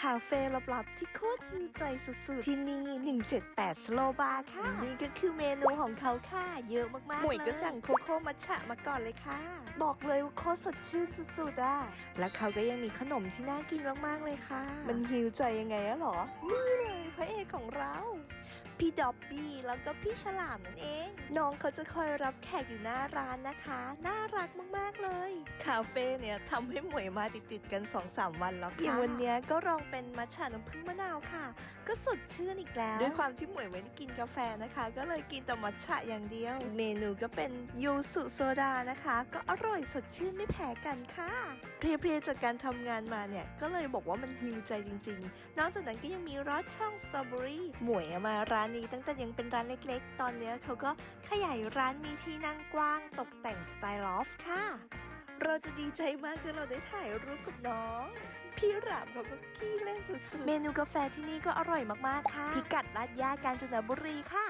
คาเฟ่ลับๆที่โคตรฮิวใจสุดๆ ที่นี่ 178 สโลบาร์ค่ะ นี่ก็คือเมนูของเขาค่ะ เยอะมากๆหมวยก็สั่งโคโค่มัทฉะมาก่อนเลยค่ะ บอกเลยว่าโคตรสดชื่นสุดๆอะและเขาก็ยังมีขนมที่น่ากินมากๆเลยค่ะ มันฮิวใจยังไงอะหรอ นี่เลยพระเอกของเรา พี่ดอบบี้แล้วก็พี่ฉลามนั่นเอง น้องเขาจะคอยรับแขกอยู่หน้าร้านนะคะ น่ารักมากๆเลย คาเฟ่เนี่ยทำให้หมวยมาติดๆกัน2-3วันแล้วค่ะอย่างวันเนี้ยก็ลองเป็นมัทฉะน้ำผึ้งมะนาวค่ะ ก็สดชื่นอีกแล้ว ด้วยความที่หมวยไม่ได้กินกาแฟนะคะ ก็เลยกินแต่มัทฉะอย่างเดียว เมนูก็เป็นยูสุโซดานะคะ ก็อร่อยสดชื่นไม่แพ้กันค่ะเพลียๆจากการทำงานมาเนี่ยก็เลยบอกว่ามันฮิวใจจริง ๆ นอกจากนั้นก็ยังมีรสช่องสตรอเบอรี่หมวยอะมาร้านนี้ตั้งแต่ยังเป็นร้านเล็กๆ ตอนเนี้ยเขาก็ขยายร้านมีที่นั่งกว้างตกแต่งสไตล์ลอฟค่ะ เราจะดีใจมากที่เราได้ถ่ายรูปกับน้องพี่รามเขาก็ขี้เล่นสุดๆ เมนูกาแฟที่นี่ก็อร่อยมากๆค่ะ พิกัดลาดย่ากาญจนบุรีค่ะ